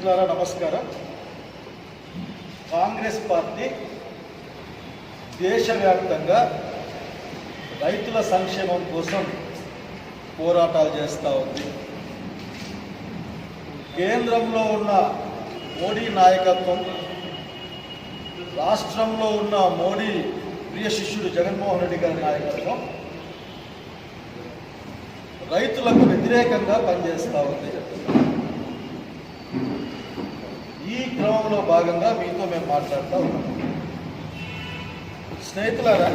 మిత్రులారా నమస్కారం. కాంగ్రెస్ పార్టీ దేశవ్యాప్తంగా రైతుల సంక్షేమం కోసం పోరాటాలు చేస్తూ ఉంది. కేంద్రంలో ఉన్న మోడీ నాయకత్వం రాష్ట్రంలో ఉన్న మోడీ ప్రియ శిష్యుడు జగన్మోహన్ రెడ్డి గారి నాయకత్వం రైతులకు వ్యతిరేకంగా పనిచేస్తూ ఉంది. ఈ క్రమంలో భాగంగా మీతో మేము మాట్లాడుతూ ఉన్నాం. స్నేహితులారా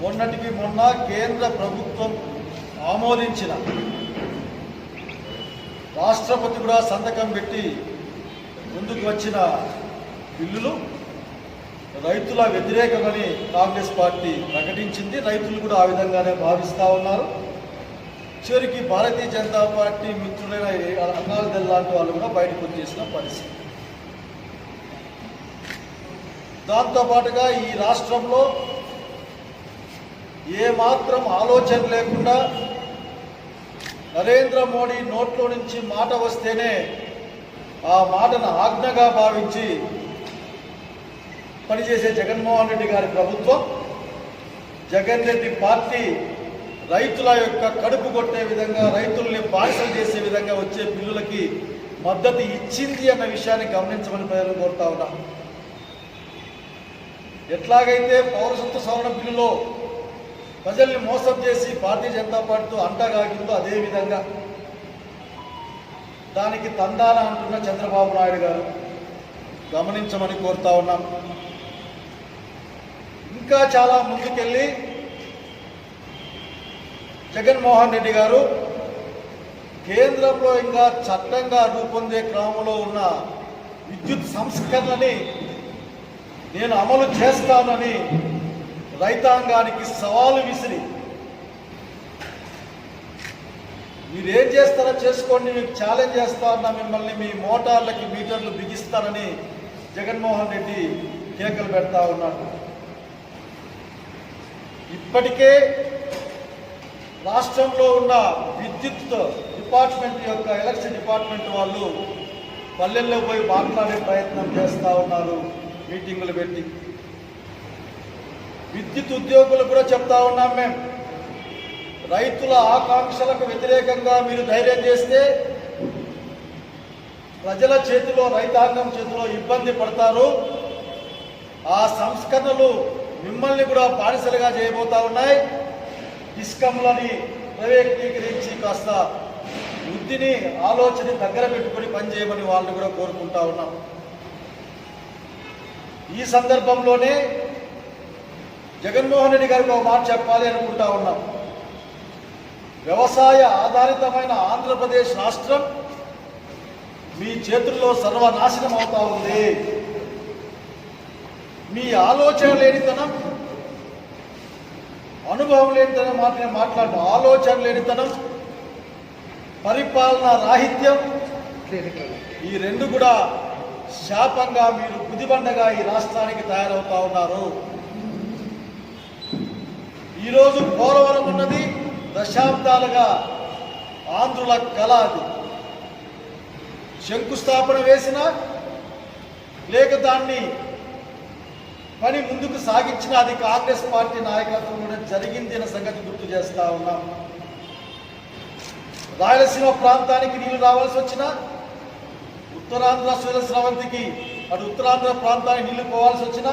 మొన్నటికి మొన్న కేంద్ర ప్రభుత్వం ఆమోదించిన రాష్ట్రపతి కూడా సంతకం పెట్టి ముందుకు వచ్చిన బిల్లులు రైతుల వ్యతిరేకమని కాంగ్రెస్ పార్టీ ప్రకటించింది. రైతులు కూడా ఆ విధంగానే భావిస్తూ ఉన్నారు. చివరికి భారతీయ జనతా పార్టీ మిత్రులైన అన్నాల లాంటి వాళ్ళు కూడా బయటకు వచ్చేసిన పరిస్థితి. దాంతోపాటుగా ఈ రాష్ట్రంలో ఏ మాత్రం ఆలోచన లేకుండా నరేంద్ర మోడీ నోట్లో నుంచి మాట వస్తేనే ఆ మాటను ఆజ్ఞగా భావించి పనిచేసే జగన్మోహన్ రెడ్డి గారి ప్రభుత్వం జగన్ రెడ్డి పార్టీ రైతుల యొక్క కడుపు కొట్టే విధంగా రైతుల్ని బానిసలు చేసే విధంగా వచ్చే బిల్లులకి మద్దతు ఇచ్చింది అన్న విషయాన్ని గమనించమని ప్రజలు కోరుతా ఉన్నాం. ఎట్లాగైతే పౌరసత్వ సవరణ బిల్లులో ప్రజల్ని మోసం చేసి భారతీయ జనతా పార్టీతో అంటగాగిందో అదే విధంగా దానికి తందాన అంటున్న చంద్రబాబు నాయుడు గారు గమనించమని కోరుతా ఉన్నాం. ఇంకా చాలా ముందుకెళ్ళి జగన్మోహన్ రెడ్డి గారు కేంద్రంలో ఇంకా చట్టంగా రూపొందే క్రమంలో ఉన్న విద్యుత్ సంస్కరణని నేను అమలు చేస్తానని రైతాంగానికి సవాలు విసిరి. మీరేం చేస్తారో చేసుకోండి మీకు ఛాలెంజ్ చేస్తారన్నా మిమ్మల్ని మీ మోటార్లకి మీటర్లు బిగిస్తానని జగన్మోహన్ రెడ్డి కేకలు పెడతా ఉన్నాడు. ఇప్పటికే రాష్ట్రంలో ఉన్న విద్యుత్ డిపార్ట్మెంట్ యొక్క ఎలక్షన్ డిపార్ట్మెంట్ వాళ్ళు పల్లెల్లో పోయి మాట్లాడే ప్రయత్నం చేస్తూ ఉన్నారు. మీటింగులు పెట్టి. విద్యుత్ ఉద్యోగులు కూడా చెప్తా ఉన్నాం మేము రైతుల ఆకాంక్షలకు వ్యతిరేకంగా మీరు ధైర్యం చేస్తే ప్రజల చేతిలో రైతాంగం చేతిలో ఇబ్బంది పడతారు. ఆ సంస్కరణలు మిమ్మల్ని కూడా బానిసలుగా చేయబోతా ఉన్నాయి. ఇస్కంలని ప్రైవేటీకరించి కాస్త బుద్ధిని ఆలోచన దగ్గర పెట్టుకొని పనిచేయమని వాళ్ళని కూడా కోరుకుంటా ఉన్నాం. ఈ సందర్భంలోనే జగన్మోహన్ రెడ్డి గారికి ఒక మాట చెప్పాలి అనుకుంటా ఉన్నాం. వ్యవసాయ ఆధారితమైన ఆంధ్రప్రదేశ్ రాష్ట్రం మీ చేతుల్లో సర్వనాశనం అవుతా ఉంది. మీ ఆలోచన లేనితనం అనుభవం లేనితనం మాత్రమే మాట్లాడటం ఆలోచన లేనితనం పరిపాలన రాహిత్యం. ఈ రెండు కూడా శాపంగా మీరు బుదిబండగా ఈ రాష్ట్రానికి తయారవుతా ఉన్నారు. ఈరోజు పోలవరం ఉన్నది దశాబ్దాలుగా ఆంధ్రుల కళ అది. శంకుస్థాపన వేసిన లేక దాన్ని పని ముందుకు సాగించిన అది కాంగ్రెస్ పార్టీ నాయకత్వంలోనే జరిగింది అనే సంగతి గుర్తు చేస్తా ఉన్నాం. రాయలసీమ ప్రాంతానికి నీళ్ళు రావాల్సి వచ్చినా ఉత్తరాంధ్ర సూర్య స్రవంతికి అటు ఉత్తరాంధ్ర ప్రాంతానికి నీళ్ళు పోవాల్సి వచ్చినా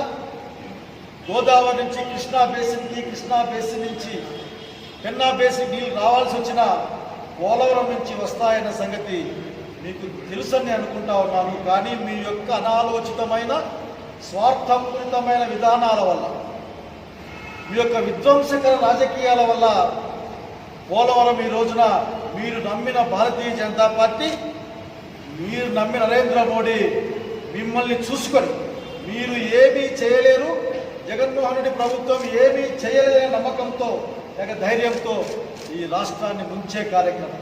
గోదావరి నుంచి కృష్ణా బేసిన్కి కృష్ణా బేసిన్ నుంచి పెన్నా బేసిన్ నీళ్ళు రావాల్సి వచ్చినా పోలవరం నుంచి వస్తాయన్న సంగతి మీకు తెలుసని అనుకుంటా ఉన్నాను. కానీ మీ యొక్క అనాలోచితమైన స్వార్థపూరితమైన విధానాల వల్ల మీ యొక్క విధ్వంసకర రాజకీయాల వల్ల పోలవరం ఈ రోజున మీరు నమ్మిన భారతీయ జనతా పార్టీ మీరు నమ్మిన నరేంద్ర మోడీ మిమ్మల్ని చూసుకొని మీరు ఏమీ చేయలేరు. జగన్మోహన్ రెడ్డి ప్రభుత్వం ఏమీ చేయలేదనే నమ్మకంతో లేక ధైర్యంతో ఈ రాష్ట్రాన్ని ముంచే కార్యక్రమం.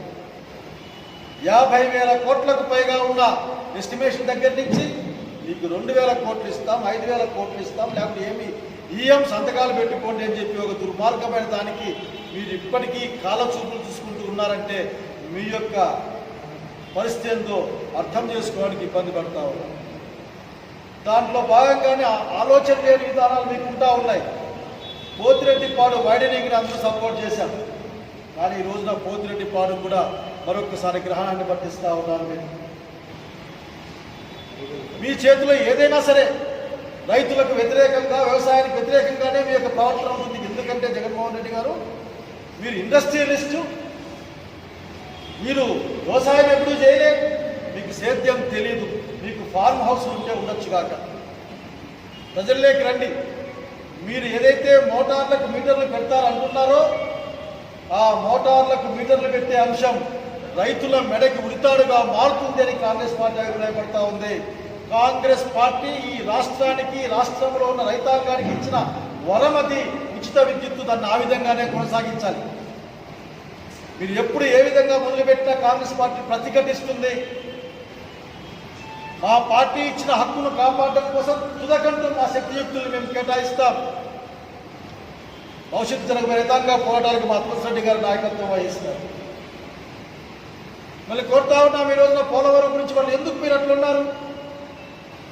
యాభై వేల కోట్లకు పైగా ఉన్న ఎస్టిమేషన్ దగ్గర నుంచి మీకు రెండు వేల కోట్లు ఇస్తాం ఐదు వేల కోట్లు ఇస్తాం లేకపోతే ఏమి? ఈఎం సంతకాలు పెట్టుకోండి అని చెప్పి ఒక దుర్మార్గమైన దానికి మీరు ఇప్పటికీ కాలచూపులు చూసుకుంటూ ఉన్నారంటే మీ యొక్క పరిస్థితి ఏందో అర్థం చేసుకోవడానికి ఇబ్బంది పడతా ఉన్నాం. దాంట్లో భాగంగానే ఆలోచన లేని విధానాలు మీకు ఉంటా ఉన్నాయి. పోతిరెడ్డి పాడు వైడనింగ్ని అందరూ సపోర్ట్ చేశారు. కానీ ఈ రోజున పోతిరెడ్డి పాడు కూడా మరొకసారి గ్రహణాన్ని పట్టిస్తా ఉన్నారు మీరు మీ చేతిలో ఏదైనా సరే రైతులకు వ్యతిరేకంగా వ్యవసాయానికి వ్యతిరేకంగానే మీ యొక్క ప్రవర్తన ఉంటుంది. ఎందుకంటే జగన్మోహన్ రెడ్డి గారు మీరు ఇండస్ట్రియలిస్టు. మీరు వ్యవసాయం ఎప్పుడూ చేయలే. మీకు సేద్యం తెలీదు. మీకు ఫార్మ్ హౌస్ ఉంటే ఉండొచ్చు కాక. ప్రజల్లోకి రండి. మీరు ఏదైతే మోటార్లకు మీటర్లు పెడతారంటున్నారో ఆ మోటార్లకు మీటర్లు పెట్టే అంశం రైతుల మెడకి ఉరితాడుగా మారుతుంది అని కాంగ్రెస్ పార్టీ అభిప్రాయపడతా ఉంది. కాంగ్రెస్ పార్టీ ఈ రాష్ట్రానికి రాష్ట్రంలో ఉన్న రైతాంగానికి ఇచ్చిన వరమది ఉచిత విద్యుత్తు దాన్ని ఆ విధంగానే కొనసాగించాలి. మీరు ఎప్పుడు ఏ విధంగా మొదలుపెట్టినా కాంగ్రెస్ పార్టీ ప్రతిఘటిస్తుంది. మా పార్టీ ఇచ్చిన హక్కును కాపాడడం కోసం తుదకంటూ మా శక్తియుక్తులు మేము కేటాయిస్తాం. భవిష్యత్తు జరగబోయే రైతాంగ పోరాటానికి మా రెడ్డి గారు నాయకత్వం వహిస్తారు. మళ్ళీ కోరుతా ఉన్నాం ఈ రోజున పోలవరం గురించి వాళ్ళు ఎందుకు మీరు అట్లున్నారు?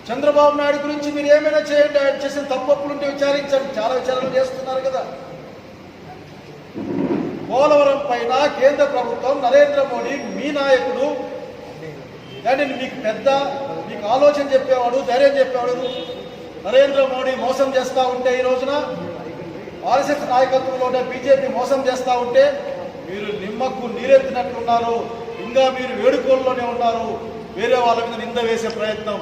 చంద్రబాబు నాయుడు గురించి మీరు ఏమైనా చేయండి ఆయన చేసిన తప్పప్పుడు ఉంటే విచారించండి. చాలా విచారణ చేస్తున్నారు కదా. పోలవరం పైన కేంద్ర ప్రభుత్వం నరేంద్ర మోడీ మీ నాయకుడు కానీ మీకు పెద్ద మీకు ఆలోచన చెప్పేవాడు ధైర్యం చెప్పేవాడు నరేంద్ర మోడీ మోసం చేస్తూ ఉంటే ఈ రోజున ఆర్ఎస్ఎస్ నాయకత్వంలోనే బీజేపీ మోసం చేస్తూ ఉంటే మీరు నిమ్మకు నీరెత్తినట్లున్నారు. ఇంకా మీరు వేడుకోల్లోనే ఉన్నారు. వేరే వాళ్ళ మీద నింద వేసే ప్రయత్నం.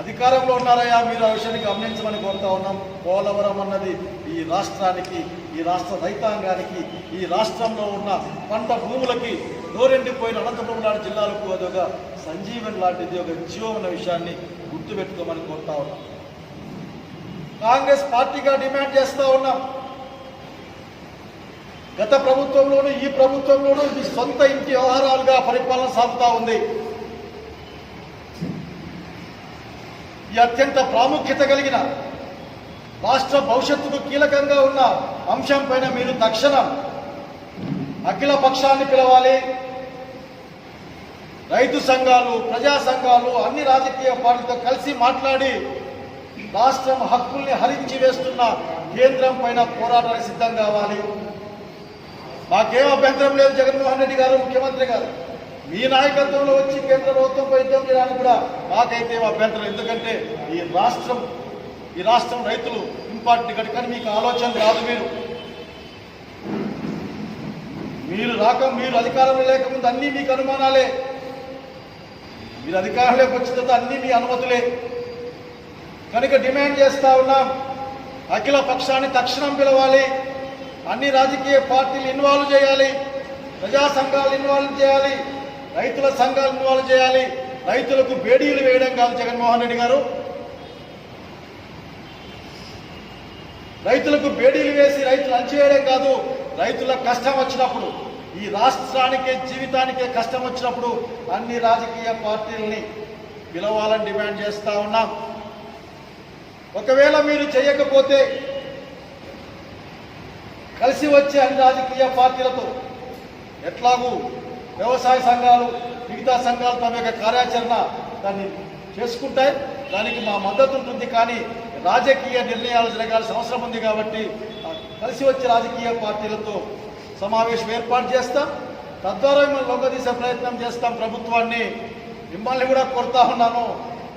అధికారంలో ఉన్నారయ్యా మీరు ఆ విషయాన్ని గమనించమని కోరుతా ఉన్నాం. పోలవరం అన్నది ఈ రాష్ట్రానికి ఈ రాష్ట్ర రైతాంగానికి ఈ రాష్ట్రంలో ఉన్న పంట భూములకి నోరెండిపోయిన అనంతపురం లాంటి జిల్లాలకు అదొక సంజీవన్ లాంటిది ఒక జీవం అన్న విషయాన్ని గుర్తుపెట్టుకోమని కోరుతా ఉన్నాం. కాంగ్రెస్ పార్టీగా డిమాండ్ చేస్తూ ఉన్నాం. గత ప్రభుత్వంలోనూ ఈ ప్రభుత్వంలోనూ ఇది సొంత ఇంటి వ్యవహారాలుగా పరిపాలన సాగుతా ఉంది. ఈ అత్యంత ప్రాముఖ్యత కలిగిన రాష్ట్ర భవిష్యత్తుకు కీలకంగా ఉన్న అంశం పైన మీరు తక్షణం అఖిల పక్షాన్ని పిలవాలి. రైతు సంఘాలు ప్రజా సంఘాలు అన్ని రాజకీయ పార్టీలతో కలిసి మాట్లాడి రాష్ట్రం హక్కుల్ని హరించి వేస్తున్న కేంద్రం పైన పోరాటానికి సిద్ధం కావాలి. మాకేం అభ్యంతరం లేదు జగన్మోహన్ రెడ్డి గారు ముఖ్యమంత్రి గారు. మీ నాయకత్వంలో వచ్చి కేంద్ర ప్రభుత్వంపై యుద్ధం చేయడానికి కూడా మాకైతే అభ్యంతరం ఎందుకంటే ఈ రాష్ట్రం ఈ రాష్ట్రం రైతులు ఇంపార్టెంట్ కానీ మీకు ఆలోచన రాదు మీరు. మీరు రాక మీరు అధికారంలో లేకముందు అన్నీ మీకు అనుమానాలే. మీరు అధికారంలోకి వచ్చిన తర్వాత అన్నీ మీ అనుమతులే. కనుక డిమాండ్ చేస్తా ఉన్నాం. అఖిల పక్షాన్ని తక్షణం పిలవాలి. అన్ని రాజకీయ పార్టీలు ఇన్వాల్వ్ చేయాలి. ప్రజా సంఘాలు ఇన్వాల్వ్ చేయాలి. రైతుల సంఘాలు ఇన్వాల్వ్ చేయాలి. రైతులకు బేడీలు వేయడం కాదు జగన్మోహన్ రెడ్డి గారు. రైతులకు బేడీలు వేసి రైతులు అంచేయడం కాదు. రైతుల కష్టం వచ్చినప్పుడు ఈ రాష్ట్రానికే జీవితానికే కష్టం వచ్చినప్పుడు అన్ని రాజకీయ పార్టీలని పిలవాలని డిమాండ్ చేస్తా ఉన్నాం. ఒకవేళ మీరు చేయకపోతే కలిసి వచ్చే అన్ని రాజకీయ పార్టీలతో ఎట్లాగూ వ్యవసాయ సంఘాలు మిగతా సంఘాలు తమ యొక్క కార్యాచరణ దాన్ని చేసుకుంటాయి. దానికి మా మద్దతు ఉంటుంది కానీ రాజకీయ నిర్ణయాలు జరగాల్సిన అవసరం ఉంది కాబట్టి కలిసి వచ్చే రాజకీయ పార్టీలతో సమావేశం ఏర్పాటు చేస్తాం. తద్వారా మిమ్మల్ని లొంగదీసే ప్రయత్నం చేస్తాం ప్రభుత్వాన్ని. మిమ్మల్ని కూడా కొడతా ఉన్నాను.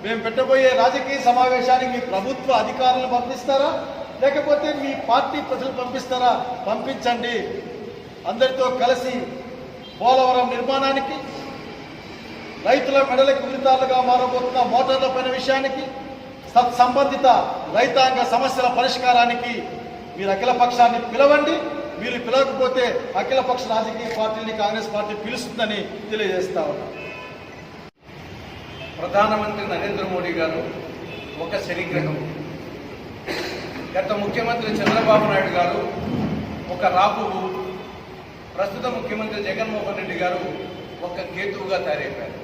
మేము పెట్టబోయే రాజకీయ సమావేశానికి మీ ప్రభుత్వ అధికారులను పంపిస్తారా? లేకపోతే మీ పార్టీ ప్రజలు పంపిస్తారా? పంపించండి. అందరితో కలిసి పోలవరం నిర్మాణానికి రైతుల మెడలకు విరుతాలుగా మారబోతున్న మోటార్ల పైన విషయానికి సత్సంబంధిత రైతాంగ సమస్యల పరిష్కారానికి మీరు అఖిల పక్షాన్ని పిలవండి. మీరు పిలవకపోతే అఖిల పక్ష రాజకీయ పార్టీని కాంగ్రెస్ పార్టీ పిలుస్తుందని తెలియజేస్తా ప్రధానమంత్రి నరేంద్ర మోడీ గారు ఒక శనిగ్రహం. గత ముఖ్యమంత్రి చంద్రబాబు నాయుడు గారు ఒక రాపువు ప్రస్తుత ముఖ్యమంత్రి జగన్మోహన్ రెడ్డి గారు ఒక కేతువుగా తయారైపోయారు.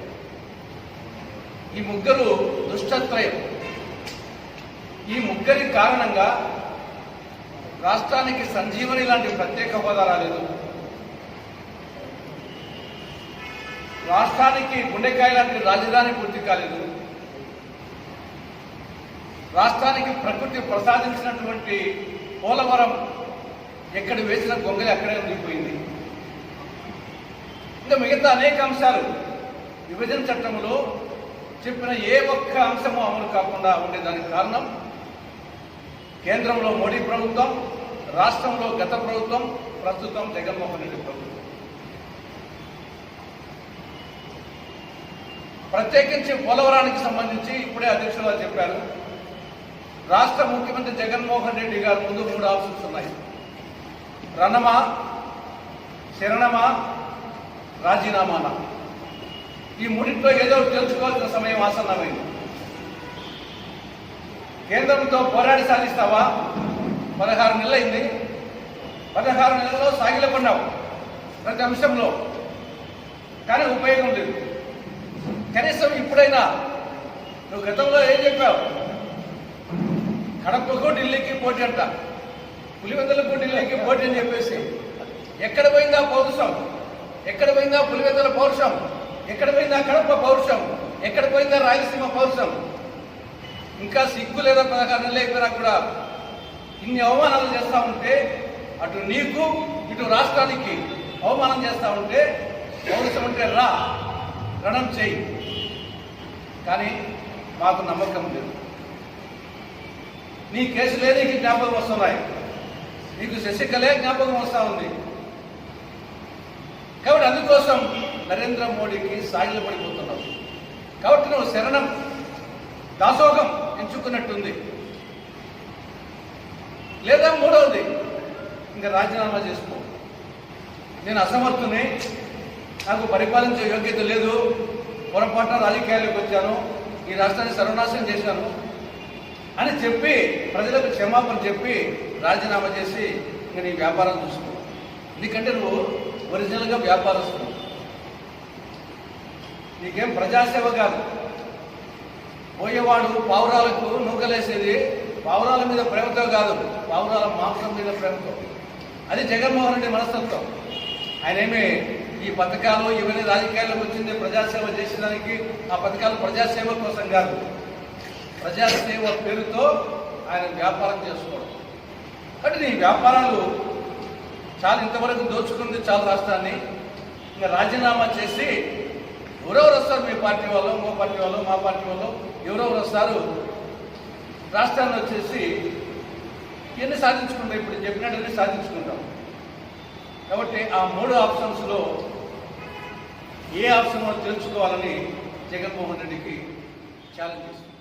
ఈ ముగ్గురు దుష్టత్రయం. ఈ ముగ్గురి కారణంగా రాష్ట్రానికి సంజీవని లాంటి ప్రత్యేక హోదా రాలేదు. రాష్ట్రానికి గుండెకాయ లాంటి రాజధాని పూర్తి కాలేదు. రాష్ట్రానికి ప్రకృతి ప్రసాదించినటువంటి పోలవరం ఎక్కడ వేసిన గొంగలి అక్కడే ఉండిపోయింది. ఇంకా మిగతా అనేక అంశాలు విభజన చట్టంలో చెప్పిన ఏ ఒక్క అంశము అమలు కాకుండా ఉండేదానికి కారణం కేంద్రంలో మోడీ ప్రభుత్వం రాష్ట్రంలో గత ప్రభుత్వం ప్రస్తుతం జగన్మోహన్ రెడ్డి ప్రభుత్వం. ప్రత్యేకించి పోలవరానికి సంబంధించి ఇప్పుడే అధ్యక్షులు చెప్పారు. రాష్ట్ర ముఖ్యమంత్రి జగన్మోహన్ రెడ్డి గారు ముందు మూడు ఆప్షన్స్ ఉన్నాయి. రణమా శరణమా రాజీనామానా? ఈ మూడింట్లో ఏదో ఒకటి తెలుసుకోవాల్సిన సమయం ఆసన్నమైంది. కేంద్రంతో పోరాడి సాధిస్తావా పదహారు నెలలైంది. పదహారు నెలల్లో సాగిలపడినావు ప్రతి అంశంలో. కానీ ఉపయోగం లేదు. కనీసం ఇప్పుడైనా నువ్వు గతంలో ఏం చెప్పావు? కడపకు ఢిల్లీకి పోటీ అంట. పులివెందులకు ఢిల్లీకి పోటీ అని చెప్పేసి. ఎక్కడ పోయిందా పౌరుషం? ఎక్కడ పోయిందా పులివెందుల పౌరుషం? ఎక్కడ పోయిందా కడప పౌరుషం? ఎక్కడ పోయిందా రాయలసీమ పౌరుషం? ఇంకా సిగ్గు లేదా పదహారు నెలలు అయిపోయినా కూడా ఇన్ని అవమానాలు చేస్తూ ఉంటే అటు నీకు ఇటు రాష్ట్రానికి అవమానం చేస్తూ ఉంటే పౌరుషం అంటే రా రణం చేయి. కానీ మాకు నమ్మకం లేదు. నీ కేసులే నీకు జ్ఞాపకం వస్తున్నాయి. నీకు శశికళే జ్ఞాపకం వస్తూ ఉంది. కాబట్టి అందుకోసం నరేంద్ర మోడీకి సాగిల పడిపోతున్నావు. కాబట్టి నువ్వు శరణం దాసోగం ఎంచుకున్నట్టుంది. లేదా మూడవది ఇంకా రాజీనామా చేసుకో. నేను అసమర్థుని నాకు పరిపాలించే యోగ్యత లేదు. పొరపాటున రాజకీయాలకు వచ్చాను. ఈ రాష్ట్రాన్ని సర్వనాశనం చేశాను. అని చెప్పి ప్రజలకు క్షమాపణ చెప్పి రాజీనామా చేసి ఇంక నీ వ్యాపారం చూసుకో ఎందుకంటే నువ్వు ఒరిజినల్గా వ్యాపారస్తున్నావు నీకేం ప్రజాసేవ కాదు. పోయేవాడు పావురాలకు నూకలేసేది పావురాల మీద ప్రేమతో కాదు పావురాల మాంసం మీద ప్రేమతో. అది జగన్మోహన్ రెడ్డి మనస్తత్వం. ఆయన ఏమి ఈ పథకాలు ఇవన్నీ రాజకీయాల్లోకి వచ్చింది ప్రజాసేవ చేసేదానికి ఆ పథకాలు ప్రజాసేవ కోసం కాదు. ప్రజాసేవ పేరుతో ఆయన వ్యాపారం చేసుకోవడం. కానీ నీ వ్యాపారాలు చాలా ఇంతవరకు దోచుకుంది చాలా రాష్ట్రాన్ని. ఇంకా రాజీనామా చేసి ఎవరెవరు వస్తారు మీ పార్టీ వాళ్ళు మా పార్టీ వాళ్ళు మా పార్టీ వాళ్ళు ఎవరెవరు వస్తారు. రాష్ట్రాన్ని వచ్చేసి ఇవన్నీ సాధించుకుంటాం? ఇప్పుడు చెప్పినట్టుగా సాధించుకుంటాం? కాబట్టి ఆ మూడు ఆప్షన్స్లో ఏ ఆప్షన్ తెలుసుకోవాలని జగన్మోహన్ రెడ్డికి ఛాలెంజ్ చేస్తుంది